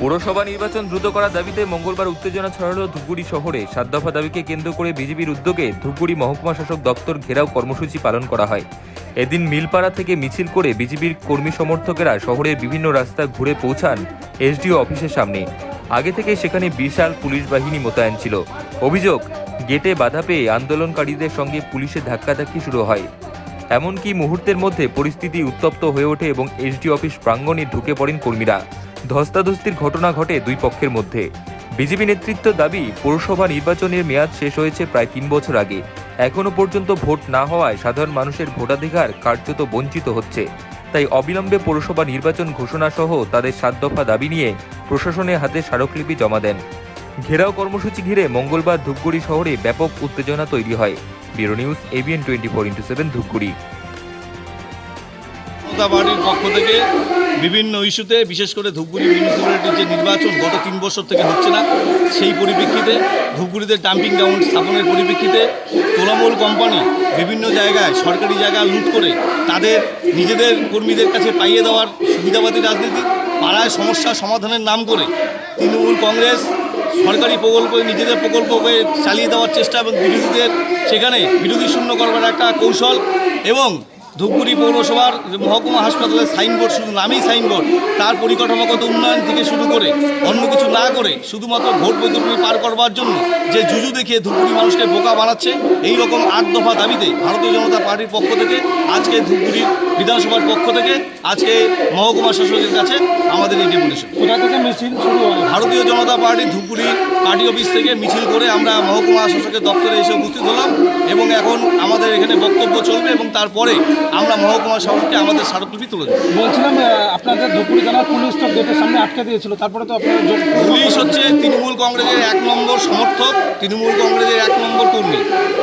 পৌরসভা নির্বাচন দ্রুত করার দাবিতে মঙ্গলবার উত্তেজনা ছড়ালো ধূপগুড়ি শহরে। সাত দফা দাবিকে কেন্দ্র করে বিজেপির উদ্যোগে ধূপগুড়ি মহকুমা শাসক দপ্তর ঘেরাও কর্মসূচি পালন করা হয়। এদিন মিলপাড়া থেকে মিছিল করে বিজেপির কর্মী সমর্থকেরা শহরের বিভিন্ন রাস্তা ঘুরে পৌঁছান এসডিও অফিসের সামনে। আগে থেকে সেখানে বিশাল পুলিশ বাহিনী মোতায়েন ছিল। অভিযোগ, গেটে বাধা পেয়ে আন্দোলনকারীদের সঙ্গে পুলিশের ধাক্কাধাক্কি শুরু হয়। এমনকি মুহূর্তের মধ্যে পরিস্থিতি উত্তপ্ত হয়ে ওঠে এবং এসডি অফিস প্রাঙ্গণে ঢুকে পড়েন কর্মীরা। ধস্তাধস্তির ঘটনা ঘটে দুই পক্ষের মধ্যে। বিজেপি নেতৃত্ব দাবি, পৌরসভা নির্বাচনের মেয়াদ শেষ হয়েছে প্রায় তিন বছর আগে। এখনও পর্যন্ত ভোট না হওয়ায় সাধারণ মানুষের ভোটাধিকার কার্যত বঞ্চিত হচ্ছে। তাই অবিলম্বে পৌরসভা নির্বাচন ঘোষণা সহ তাদের সাত দফা দাবি নিয়ে প্রশাসনের হাতে স্মারকলিপি জমা দেন। ঘেরাও কর্মসূচি ঘিরে মঙ্গলবার ধূপগুড়ি শহরে ব্যাপক উত্তেজনা তৈরি হয়। Bureau news ABN twenty four into seven Dhupguri. Janata পার্টির পক্ষ থেকে বিভিন্ন ইস্যুতে, বিশেষ করে ধূপগুড়ি মিউনিসিপ্যালিটির যে নির্বাচন গত তিন বছর থেকে হচ্ছে না, সেই পরিপ্রেক্ষিতে ধূপগুড়িতে ডাম্পিং গ্রাউন্ড স্থাপনের পরিপ্রেক্ষিতে তোলামূল কোম্পানি বিভিন্ন জায়গায়, সরকারি জায়গা লুট করে তাদের নিজেদের কর্মীদের কাছে পাইয়ে দেওয়ার সুবিধাবাদী রাজনীতি, পাড়ায় সমস্যা সমাধানের নাম করে তৃণমূল কংগ্রেস সরকারি প্রকল্প, নিজেদের প্রকল্পকে চালিয়ে দেওয়ার চেষ্টা এবং বিরোধীদের সেখানে বিরোধী শূন্য করবার একটা কৌশল এবং ধূপগুড়ি পৌরসভার মহকুমা হাসপাতালের সাইনবোর্ড শুধু নামেই সাইনবোর্ড। তার পরিকাঠামোগত উন্নয়ন থেকে শুরু করে অন্য কিছু না করে শুধুমাত্র ভোট বৈতরণী পার করবার জন্য যে জুজু দেখিয়ে ধূপগুড়ি মানুষকে বোকা বানাচ্ছে এই রকম আট দফা দাবিতে ভারতীয় জনতা পার্টির পক্ষ থেকে আজকে ধূপগুড়ি বিধানসভার পক্ষ থেকে আজকে মহকুমা শাসকের কাছে আমাদের এই ডেপুটেশন কোথা থেকে মিছিল শুরু হয়? Bharatiya Janata party Dhupguri party office থেকে মিছিল করে আমরা মহকুমা শাসকের দপ্তরে এসে উপস্থিত হলাম এবং এখন আমাদের এখানে বক্তব্য চলবে এবং তারপরে আমরা মহকুমা শহরকে আমাদের স্মারকলিপি তুলে দেবো। বলছিলাম আপনাদের ধুপগুড়ি থানার পুলিশ তো গেটের সামনে আটকে দিয়েছিল তারপরে তো আপনারা পুলিশ হচ্ছে তৃণমূল কংগ্রেসের এক নম্বর সমর্থক তৃণমূল কংগ্রেসের এক নম্বর কর্মী।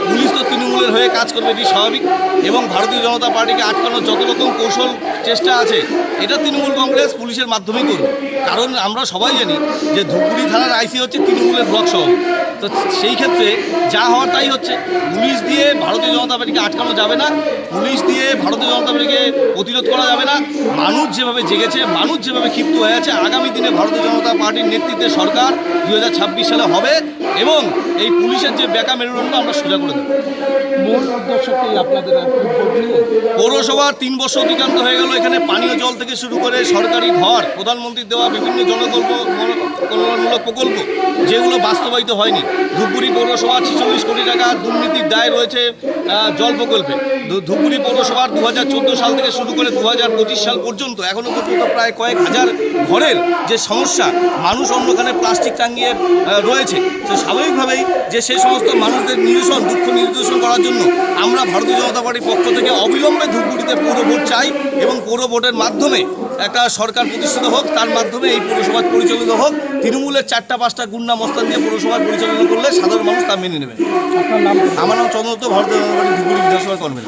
পুলিশ তো তৃণমূলের হয়ে কাজ করবে এটি স্বাভাবিক। এবং ভারতীয় জনতা পার্টিকে আটকানোর যত রকম কৌশল চেষ্টা আছে এটা তৃণমূল কংগ্রেস পুলিশের মাধ্যমেই করবে। কারণ আমরা সবাই জানি যে ধূপগুড়ি থানার আইসি হচ্ছে তৃণমূলের ব্লক সভাপতি। তো সেই ক্ষেত্রে যা হওয়ার তাই হচ্ছে। পুলিশ দিয়ে ভারতীয় জনতা পার্টিকে আটকানো যাবে না। পুলিশ দিয়ে ভারতীয় জনতা পার্টিকে প্রতিরোধ করা যাবে না। মানুষ যেভাবে জেগেছে মানুষ যেভাবে ক্ষিপ্ত হয়ে আছে আগামী দিনে ভারতীয় জনতা পার্টির নেতৃত্বে সরকার দু হাজার ছাব্বিশ সালে হবে এবং এই পুলিশের যে বেকা মেরুদণ্ড আমরা সোজা করে দেবো? পৌরসভার তিন বছর অতিক্রান্ত হয়ে গেল। এখানে পানীয় জল থেকে শুরু করে সরকারি ঘর প্রধানমন্ত্রীর দেওয়া বিভিন্ন জনকল্প কল্যাণমূলক প্রকল্প, যেগুলো বাস্তবায়িত হয়নি। ধূপগুড়ি পৌরসভা ছেচল্লিশ কোটি টাকা দুর্নীতির দায় রয়েছে জল প্রকল্পে। ধূপগুড়ি পৌরসভার দু হাজার চোদ্দ সাল থেকে শুরু করে দু হাজার পঁচিশ সাল পর্যন্ত এখনও পর্যন্ত প্রায় কয়েক হাজার ঘরের যে সমস্যা, মানুষ অন্যখানে প্লাস্টিক টাঙিয়ে রয়েছে। তো স্বাভাবিকভাবেই যে সেই সমস্ত মানুষদের নিরসন, দুঃখ নির্দেশন করার জন্য আমরা ভারতীয় জনতা পার্টির পক্ষ থেকে অবিলম্বে ধূপগুড়িতে পৌর ভোট চাই এবং পৌর ভোটের মাধ্যমে একটা সরকার প্রতিষ্ঠিত হোক তার মাধ্যমে এই পৌরসভা পরিচালিত হোক তৃণমূলের চারটা পাঁচটা গুন্ডা মস্তান দিয়ে পৌরসভা পরিচালনা করলে সাধারণ মানুষ তা মেনে নেবে। আমার নাম চন্দ্রত ভারতীয় জনতা পার্টি ধুবুরি বিধানসভা কর্মী।